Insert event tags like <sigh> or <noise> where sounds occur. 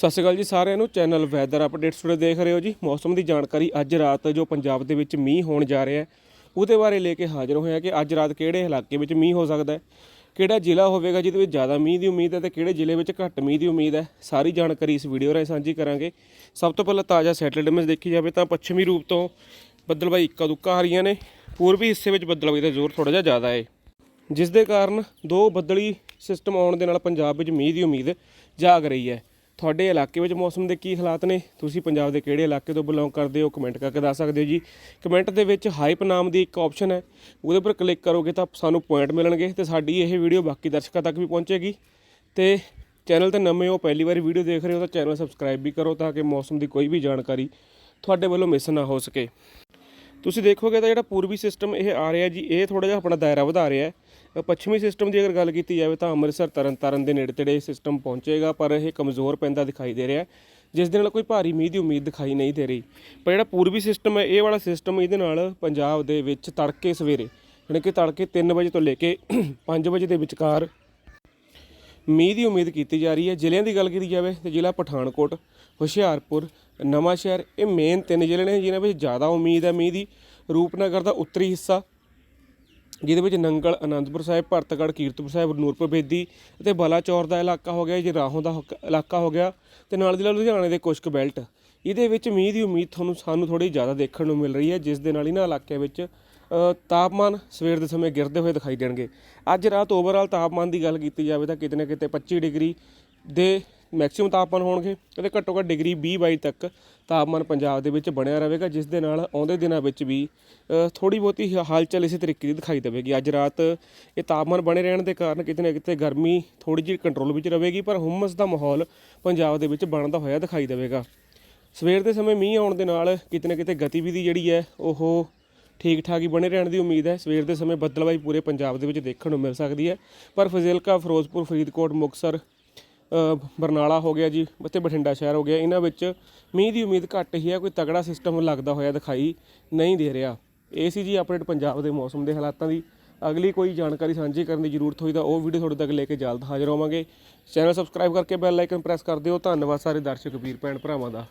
ਸਤਿ ਸ਼੍ਰੀ ਅਕਾਲ ਜੀ ਸਾਰਿਆਂ ਨੂੰ। ਚੈਨਲ ਵੈਦਰ ਅਪਡੇਟਸ ਟੁਡੇ ਦੇਖ ਰਹੇ ਹੋ ਜੀ। ਮੌਸਮ ਦੀ ਜਾਣਕਾਰੀ ਅੱਜ ਰਾਤ ਜੋ ਪੰਜਾਬ ਦੇ ਵਿੱਚ ਮੀਂਹ ਹੋਣ ਜਾ ਰਿਹਾ ਹੈ, ਉਹਦੇ ਬਾਰੇ ਲੈ ਕੇ ਹਾਜ਼ਰ ਹੋਏ ਹਾਂ ਕਿ ਅੱਜ ਰਾਤ ਕਿਹੜੇ ਇਲਾਕੇ ਵਿੱਚ ਮੀਂਹ ਹੋ ਸਕਦਾ ਹੈ, ਕਿਹੜਾ ਜ਼ਿਲ੍ਹਾ ਹੋਵੇਗਾ ਜਿਹਦੇ ਵਿੱਚ ਜ਼ਿਆਦਾ ਮੀਂਹ ਦੀ ਉਮੀਦ ਹੈ ਤੇ ਕਿਹੜੇ ਜ਼ਿਲ੍ਹੇ ਵਿੱਚ ਘੱਟ ਮੀਂਹ ਦੀ ਉਮੀਦ ਹੈ, ਸਾਰੀ ਜਾਣਕਾਰੀ ਇਸ ਵੀਡੀਓ ਰਾਹੀਂ ਸਾਂਝੀ ਕਰਾਂਗੇ। ਸਭ ਤੋਂ ਪਹਿਲਾਂ ਤਾਜ਼ਾ ਸੈਟਲਡ ਇਮੇਜ ਦੇਖੀ ਜਾਵੇ ਤਾਂ ਪੱਛਮੀ ਰੂਪ ਤੋਂ ਬੱਦਲਬਾਈ ਇੱਕਾ ਦੁੱਕਾ ਆ ਰਹੀਆਂ ਨੇ, ਪੂਰਬੀ ਹਿੱਸੇ ਵਿੱਚ ਬੱਦਲਬਾਈ ਦਾ ਜ਼ੋਰ ਥੋੜਾ ਜਿਹਾ ਜ਼ਿਆਦਾ ਹੈ। ਜਿਸ ਦੇ ਕਾਰਨ ਦੋ ਬੱਦਲੀ ਸਿਸਟਮ ਆਉਣ ਦੇ ਨਾਲ ਪੰਜਾਬ ਵਿੱਚ ਮੀਂਹ ਦੀ ਉਮੀਦ ਜਾਗ ਰਹੀ ਹੈ। ਤੁਹਾਡੇ ਇਲਾਕੇ ਵਿੱਚ ਮੌਸਮ ਦੇ ਕੀ ਹਾਲਾਤ ਨੇ? ਤੁਸੀਂ ਪੰਜਾਬ ਦੇ ਕਿਹੜੇ ਇਲਾਕੇ ਤੋਂ ਬਿਲੋਂਗ ਕਰਦੇ ਹੋ? ਕਮੈਂਟ ਕਰਕੇ ਦੱਸ ਸਕਦੇ ਹੋ ਜੀ। ਕਮੈਂਟ ਦੇ ਵਿੱਚ ਹਾਈਪ ਨਾਮ ਦੀ ਇੱਕ ਆਪਸ਼ਨ ਹੈ। ਉਹਦੇ ਉੱਪਰ ਕਲਿੱਕ ਕਰੋਗੇ ਤਾਂ ਸਾਨੂੰ ਪੁਆਇੰਟ ਮਿਲਣਗੇ ਤੇ ਸਾਡੀ ਇਹ ਵੀਡੀਓ ਬਾਕੀ ਦਰਸ਼ਕਾਂ ਤੱਕ ਵੀ ਪਹੁੰਚੇਗੀ। ਤੇ ਚੈਨਲ ਤੇ ਨਵੇਂ ਹੋ, ਪਹਿਲੀ ਵਾਰੀ ਵੀਡੀਓ ਦੇਖ ਰਹੇ ਹੋ ਤਾਂ ਚੈਨਲ ਸਬਸਕ੍ਰਾਈਬ ਵੀ ਕਰੋ ਤਾਂ ਕਿ ਮੌਸਮ ਦੀ ਕੋਈ ਵੀ ਜਾਣਕਾਰੀ ਤੁਹਾਡੇ ਵੱਲੋਂ ਮਿਸ ਨਾ ਹੋ ਸਕੇ। ਤੁਸੀਂ ਦੇਖੋਗੇ ਤਾਂ ਜਿਹੜਾ ਪੂਰਬੀ ਸਿਸਟਮ ਇਹ ਆ ਰਿਹਾ ਜੀ, ਇਹ ਥੋੜਾ ਜਿਹਾ ਆਪਣਾ ਦਾਇਰਾ ਵਧਾ ਰਿਹਾ ਹੈ। ਪੱਛਮੀ ਸਿਸਟਮ ਦੀ ਅਗਰ ਗੱਲ ਕੀਤੀ ਜਾਵੇ ਤਾਂ ਅੰਮ੍ਰਿਤਸਰ, ਤਰਨਤਾਰਨ ਦੇ ਨੇੜੇ ਤੇੜੇ ਸਿਸਟਮ ਪਹੁੰਚੇਗਾ, ਪਰ ਇਹ ਕਮਜ਼ੋਰ ਪੈਂਦਾ ਦਿਖਾਈ ਦੇ ਰਿਹਾ ਜਿਸ ਦੇ ਨਾਲ ਕੋਈ ਭਾਰੀ ਮੀਂਹ ਦੀ ਉਮੀਦ ਦਿਖਾਈ ਨਹੀਂ ਦੇ ਰਹੀ। ਪਰ ਜਿਹੜਾ ਪੂਰਬੀ ਸਿਸਟਮ ਹੈ, ਇਹ ਵਾਲਾ ਸਿਸਟਮ ਇਹਦੇ ਨਾਲ ਪੰਜਾਬ ਦੇ ਵਿੱਚ ਤੜਕੇ ਸਵੇਰੇ, ਯਾਨੀ ਕਿ ਤੜਕੇ 3 ਵਜੇ ਤੋਂ ਲੈ ਕੇ <clears throat> 5 ਵਜੇ ਦੇ ਵਿਚਕਾਰ ਮੀਂਹ ਦੀ ਉਮੀਦ ਕੀਤੀ ਜਾ ਰਹੀ ਹੈ। ਜ਼ਿਲ੍ਹਿਆਂ ਦੀ ਗੱਲ ਕੀਤੀ ਜਾਵੇ ਤੇ ਜ਼ਿਲ੍ਹਾ ਪਠਾਨਕੋਟ, ਹੁਸ਼ਿਆਰਪੁਰ, ਨਵਾਂਸ਼ਹਿਰ, ਇਹ ਮੇਨ ਤਿੰਨ ਜ਼ਿਲ੍ਹੇ ਨੇ ਜਿਨ੍ਹਾਂ ਵਿੱਚ ਜ਼ਿਆਦਾ ਉਮੀਦ ਹੈ ਮੀਂਹ ਦੀ। ਰੂਪਨਗਰ ਦਾ ਉੱਤਰੀ ਹਿੱਸਾ, ਜਿਹਦੇ ਵਿੱਚ ਨੰਗਲ ਆਨੰਦਪੁਰ ਸਾਹਿਬ, ਭਰਤਗੜ੍ਹ, ਕੀਰਤਪੁਰ ਸਾਹਿਬ, ਨੂਰਪੁਰ, ਬੇਦੀ ਅਤੇ ਬਲਾਚੌਰ ਦਾ ਇਲਾਕਾ ਹੋ ਗਿਆ ਜੀ ਰਾਹੋਂ ਦਾ ਹੁਕ- ਇਲਾਕਾ ਹੋ ਗਿਆ ਤੇ ਨਾਲ ਦੀ ਨਾਲ ਲੁਧਿਆਣੇ ਦੇ ਕੁਸ਼ਕ ਬੈਲਟ। ਇਹਦੇ ਵਿੱਚ ਮੀਂਹ ਦੀ ਉਮੀਦ ਤੁਹਾਨੂੰ, ਸਾਨੂੰ ਥੋੜੀ ਜ਼ਿਆਦਾ ਦੇਖਣ ਨੂੰ ਮਿਲ ਰਹੀ ਹੈ, ਜਿਸ ਦੇ ਨਾਲ ਇਹਨਾਂ ਇਲਾਕਿਆਂ ਵਿੱਚ ਤਾਪਮਾਨ ਸਵੇਰ ਦੇ ਸਮੇਂ ਗਿਰਦੇ ਹੋਏ ਦਿਖਾਈ ਦੇਣਗੇ। ਅੱਜ ਰਾਤ ਓਵਰਆਲ ਤਾਪਮਾਨ ਦੀ ਗੱਲ ਕੀਤੀ ਜਾਵੇ ਤਾਂ ਕਿਤੇ ਨਾ ਕਿਤੇ 25 ਡਿਗਰੀ ਦੇ ਮੈਕਸਿਮਮ ਤਾਪਮਾਨ ਹੋਣਗੇ ਅਤੇ ਘੱਟੋ ਘੱਟ ਡਿਗਰੀ 20 22 ਤੱਕ ਤਾਪਮਾਨ ਪੰਜਾਬ ਦੇ ਵਿੱਚ ਬਣਿਆ ਰਹੇਗਾ, ਜਿਸ ਦੇ ਨਾਲ ਆਉਂਦੇ ਦਿਨਾਂ ਵਿੱਚ ਵੀ ਥੋੜੀ ਬਹੁਤੀ ਹ- ਹਲਚਲ ਇਸੇ ਤਰੀਕੇ ਦੀ ਦਿਖਾਈ ਦੇਵੇਗੀ। ਅੱਜ ਰਾਤ ਇਹ ਤਾਪਮਾਨ ਬਣੇ ਰਹਿਣ ਦੇ ਕਾਰਨ ਕਿਤੇ ਨਾ ਕਿਤੇ ਗਰਮੀ ਥੋੜੀ ਜਿਹੀ ਕੰਟਰੋਲ ਵਿੱਚ ਰਹੇਗੀ, ਪਰ ਹੁਮਸ ਦਾ ਮਾਹੌਲ ਪੰਜਾਬ ਦੇ ਵਿੱਚ ਬਣਦਾ ਹੋਇਆ ਦਿਖਾਈ ਦੇਵੇਗਾ। ਸਵੇਰ ਦੇ ਸਮੇਂ ਮੀਂਹ ਆਉਣ ਦੇ ਨਾਲ ਕਿਤੇ ਨਾ ਕਿਤੇ ਗਤੀਵਿਧੀ ਜਿਹੜੀ ਹੈ, ਉਹ ਠੀਕ ਠਾਕ ਹੀ ਬਣੇ ਰਹਿਣ ਦੀ ਉਮੀਦ ਹੈ। ਸਵੇਰ ਦੇ ਸਮੇਂ ਬੱਦਲਬਾਈ ਪੂਰੇ ਪੰਜਾਬ ਦੇ ਵਿੱਚ ਦੇਖਣ ਨੂੰ ਮਿਲ ਸਕਦੀ ਹੈ। ਪਰ ਫਜ਼ਿਲਕਾ, ਫਿਰੋਜ਼ਪੁਰ, ਫਰੀਦਕੋਟ, ਮੁਕਤਸਰ ਬਰਨਾਲਾ ਹੋ ਗਿਆ ਜੀ, ਅਤੇ ਬਠਿੰਡਾ ਸ਼ਹਿਰ ਹੋ ਗਿਆ। ਇਹਨਾਂ ਵਿੱਚ ਮੀਂਹ ਦੀ ਉਮੀਦ ਘੱਟ ਹੀ ਹੈ। ਕੋਈ ਤਗੜਾ ਸਿਸਟਮ ਲੱਗਦਾ ਹੋਇਆ ਦਿਖਾਈ ਨਹੀਂ ਦੇ ਰਿਹਾ। ਇਹ ਸੀ ਜੀ ਅਪਡੇਟ ਪੰਜਾਬ ਦੇ ਮੌਸਮ ਦੇ ਹਾਲਾਤਾਂ ਦੀ। ਅਗਲੀ ਕੋਈ ਜਾਣਕਾਰੀ ਸਾਂਝੀ ਕਰਨ ਦੀ ਜ਼ਰੂਰਤ ਹੋਈ ਤਾਂ ਉਹ ਵੀਡੀਓ ਤੁਹਾਡੇ ਤੱਕ ਲੈ ਕੇ ਜਲਦ ਹਾਜ਼ਰ ਹੋਵਾਂਗੇ। ਚੈਨਲ ਸਬਸਕ੍ਰਾਈਬ ਕਰਕੇ ਬੈਲ ਆਈਕਨ ਪ੍ਰੈਸ ਕਰ ਦਿਓ। ਧੰਨਵਾਦ ਸਾਰੇ ਦਰਸ਼ਕ, ਵੀਰ, ਭੈਣ, ਭਰਾਵਾਂ ਦਾ।